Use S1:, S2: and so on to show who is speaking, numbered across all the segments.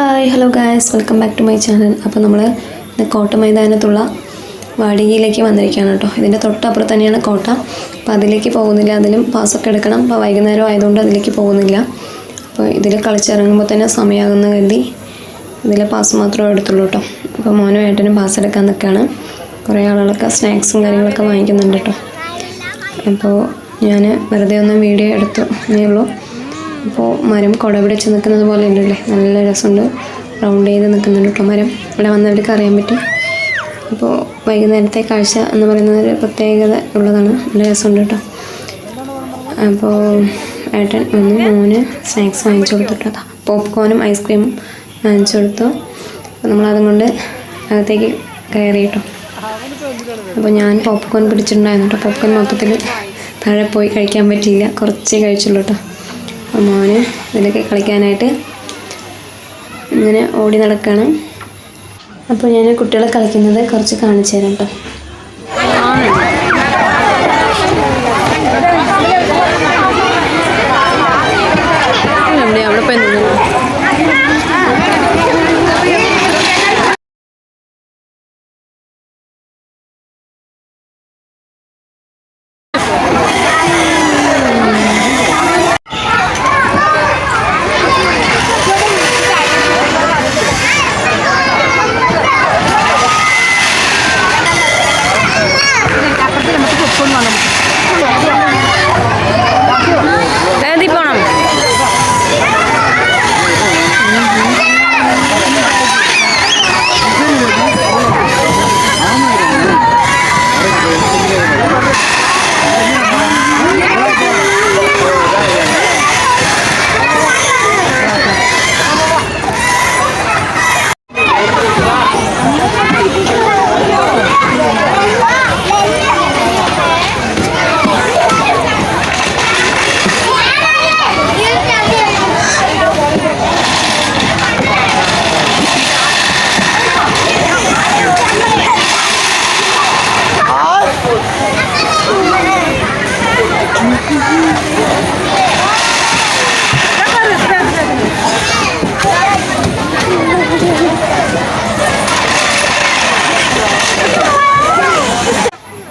S1: Hi hello guys welcome back to my channel അപ്പോൾ നമ്മൾ ഇന്ന് കോട്ട മൈതാനത്തുള്ള വാടികയിലേക്ക് വന്നിരിക്കുകയാണ് കേട്ടോ. ഇതിന്റെ തൊട്ടപ്പുറത്ത് തന്നെയാണ് കോട്ട. അപ്പോൾ അതിലേക്ക് പോകുന്നില്ല. അതിലും പാസ്സൊക്കെ എടുക്കണം. അപ്പോൾ വൈകുന്നേരം ആയതുകൊണ്ട് അതിലേക്ക് പോകുന്നില്ല. അപ്പോൾ ഇതിൽ കളിച്ചിറങ്ങുമ്പോൾ തന്നെ സമയമാകുന്ന കരുതി ഇതിലെ പാസ് മാത്രമേ എടുത്തുള്ളൂ കേട്ടോ. അപ്പോൾ മോനും ഏട്ടനും പാസ് എടുക്കാൻ നിൽക്കുകയാണ് കുറേ ആളുകളൊക്കെ സ്നാക്സും കാര്യങ്ങളൊക്കെ വാങ്ങിക്കുന്നുണ്ട് കേട്ടോ. അപ്പോൾ ഞാൻ വെറുതെ ഒന്ന് വീഡിയോ എടുത്തു. എന്നേ ഉള്ളൂ. അപ്പോൾ മരം കുട പിടിച്ച് നിൽക്കുന്നത് പോലെ ഉണ്ടല്ലേ? നല്ല രസമുണ്ട്. റൗണ്ട് ചെയ്ത് നിൽക്കുന്നുണ്ട് കേട്ടോ മരം. ഇവിടെ വന്നവർക്ക് അറിയാൻ പറ്റും. അപ്പോൾ വൈകുന്നേരത്തെ കാഴ്ച എന്ന് പറയുന്നത് ഒരു പ്രത്യേകത ഉള്ളതാണ്. നല്ല രസമുണ്ട് കേട്ടോ. അപ്പോൾ ഏട്ടൻ ഒന്ന് മോന് സ്നാക്സ് വാങ്ങിച്ചു കൊടുത്തിട്ടോ പോപ്കോണും ഐസ്ക്രീമും വാങ്ങിച്ചു കൊടുത്തു. അപ്പോൾ നമ്മളതും കൊണ്ട് അകത്തേക്ക് കയറി കേട്ടോ. അപ്പോൾ ഞാൻ പോപ്കോൺ പിടിച്ചിട്ടുണ്ടായിരുന്നു കേട്ടോ. പോപ്കോൺ മൊത്തത്തിൽ താഴെ പോയി കഴിക്കാൻ പറ്റിയില്ല. കുറച്ചേ കഴിച്ചുള്ളൂ കേട്ടോ. മോന് ഇതിലൊക്കെ കളിക്കാനായിട്ട് ഇങ്ങനെ ഓടി നടക്കണം. അപ്പോൾ ഞാൻ കുട്ടികളെ കളിക്കുന്നത് കുറച്ച് കാണിച്ചു തരാം കേട്ടോ അവിടെ പോയി നിന്നു.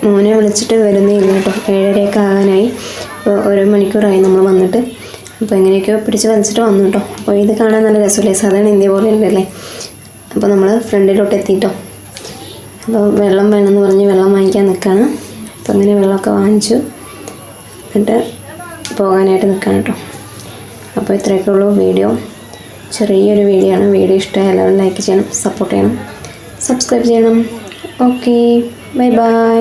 S1: മോനെ വിളിച്ചിട്ട് വരുന്നേ ഇല്ല കേട്ടോ. ഏഴരയൊക്കെ ആകാനായി. ഓരോ മണിക്കൂറായി നമ്മൾ വന്നിട്ട്. അപ്പോൾ എങ്ങനെയൊക്കെയോ പിടിച്ച് വലിച്ചിട്ട് വന്നു കേട്ടോ. അപ്പോൾ ഇത് കാണാൻ നല്ല രസമില്ലേ? സാധാരണ ഇന്ത്യ പോലെ ഉണ്ടല്ലേ അപ്പോൾ നമ്മൾ ഫ്രണ്ടിലോട്ട് എത്തിയിട്ടോ അപ്പോൾ വെള്ളം വേണമെന്ന് പറഞ്ഞ് വെള്ളം വാങ്ങിക്കാൻ നിൽക്കുകയാണ്. അപ്പോൾ അങ്ങനെ വെള്ളമൊക്കെ വാങ്ങിച്ചു. എന്നിട്ട് പോകാനായിട്ട് നിൽക്കുകയാണ് കേട്ടോ. അപ്പോൾ ഇത്രയൊക്കെ ഉള്ളൂ വീഡിയോ. ചെറിയൊരു വീഡിയോ ആണ്. വീഡിയോ ഇഷ്ടമായി എല്ലാവരും ലൈക്ക് ചെയ്യണം സപ്പോർട്ട് ചെയ്യണം സബ്സ്ക്രൈബ് ചെയ്യണം. Okay bye bye